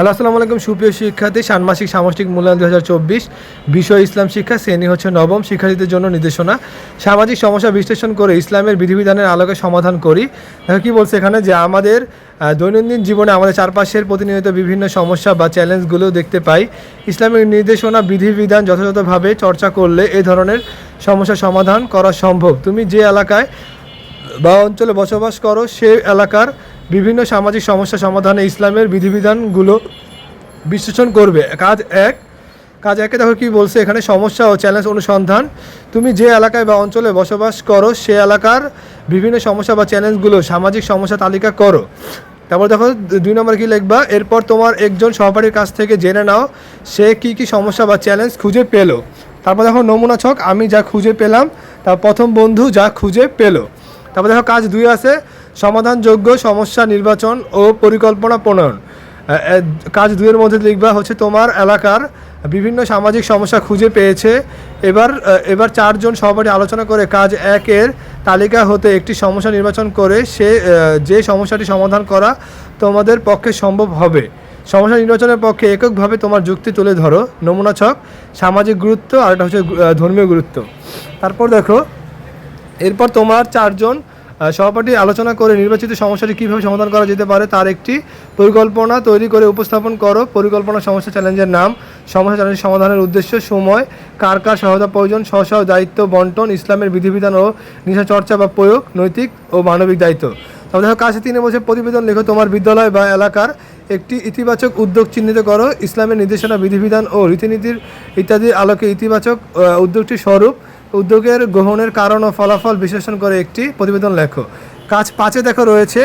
Hello, আসসালামু আলাইকুম, সুপ্রিয় শিক্ষার্থী। ষান্মাসিক সামষ্টিক মূল্যায়ন দু হাজার চব্বিশ, বিষয় ইসলাম শিক্ষা, শ্রেণি হচ্ছে নবম, শিক্ষার্থীদের জন্য নির্দেশনা। সামাজিক সমস্যা বিশ্লেষণ করে ইসলামের বিধিবিধানের আলোকে সমাধান করি। দেখো, কি বলছে এখানে? যে আমাদের দৈনন্দিন জীবনে আমাদের চারপাশের প্রতিনিয়ত বিভিন্ন সমস্যা বা চ্যালেঞ্জগুলো দেখতে পাই। ইসলামের নির্দেশনা, বিধিবিধান যথাযথভাবে চর্চা করলে এ ধরনের সমস্যা সমাধান করা সম্ভব। তুমি যে এলাকায় বা অঞ্চলে বসবাস করো, সে এলাকার বিভিন্ন সামাজিক সমস্যা সমাধানে ইসলামের বিধিবিধানগুলো বিশ্লেষণ করবে। কাজ এক, কাজ একে দেখো কি বলছে, এখানে সমস্যা ও চ্যালেঞ্জ অনুসন্ধান। তুমি যে এলাকায় বা অঞ্চলে বসবাস করো, সে এলাকার বিভিন্ন সমস্যা বা চ্যালেঞ্জগুলো সামাজিক সমস্যা তালিকা করো। তারপর দেখো, দুই নম্বর কি লিখবা? এরপর তোমার একজন সহপাঠীর কাছ থেকে জেনে নাও, সে কি কি সমস্যা বা চ্যালেঞ্জ খুঁজে পেল। তারপর দেখো, নমুনা ছক, আমি যা খুঁজে পেলাম, তার প্রথম বন্ধু যা খুঁজে পেল। তারপর দেখো, কাজ দুই আছে সমাধানযোগ্য সমস্যা নির্বাচন ও পরিকল্পনা প্রণয়ন। কাজ দুয়ের মধ্যে লিখবা হচ্ছে তোমার এলাকার বিভিন্ন সামাজিক সমস্যা খুঁজে পেয়েছে। এবার এবার চারজন সহপাঠী আলোচনা করে কাজ একের তালিকা হতে একটি সমস্যা নির্বাচন করে সে যে সমস্যাটি সমাধান করা তোমাদের পক্ষে সম্ভব হবে। সমস্যা নির্বাচনের পক্ষে এককভাবে তোমার যুক্তি তুলে ধরো। নমুনা ছক, সামাজিক গুরুত্ব আর একটা হচ্ছে ধর্মীয় গুরুত্ব। তারপর দেখো, এরপর তোমার চারজন সহপাঠী আলোচনা করে নির্বাচিত সমস্যাটি কীভাবে সমাধান করা যেতে পারে তার একটি পরিকল্পনা তৈরি করে উপস্থাপন করো। পরিকল্পনা সমস্যা চ্যালেঞ্জের নাম। সমস্যা চ্যালেঞ্জ সমাধানের উদ্দেশ্য সময়, কার কার সহায়তা প্রয়োজন, স্ব স্ব দায়িত্ব, বন্টন, ইসলামের বিধিবিধান ও নিশা চর্চা বা প্রয়োগ, নৈতিক ও মানবিক দায়িত্ব। তবে দেখো কাছে তিনে বছর প্রতিবেদন লেখো। তোমার বিদ্যালয় বা এলাকার একটি ইতিবাচক উদ্যোগ চিহ্নিত করো। ইসলামের নির্দেশনা, বিধিবিধান ও রীতিনীতির ইত্যাদির আলোকে ইতিবাচক উদ্যোগটি স্বরূপ। উদ্যোগের গ্রহণের কারণ ও ফলাফল বিশ্লেষণ করে একটি প্রতিবেদন লেখো। কাজ পাঁচে দেখো রয়েছে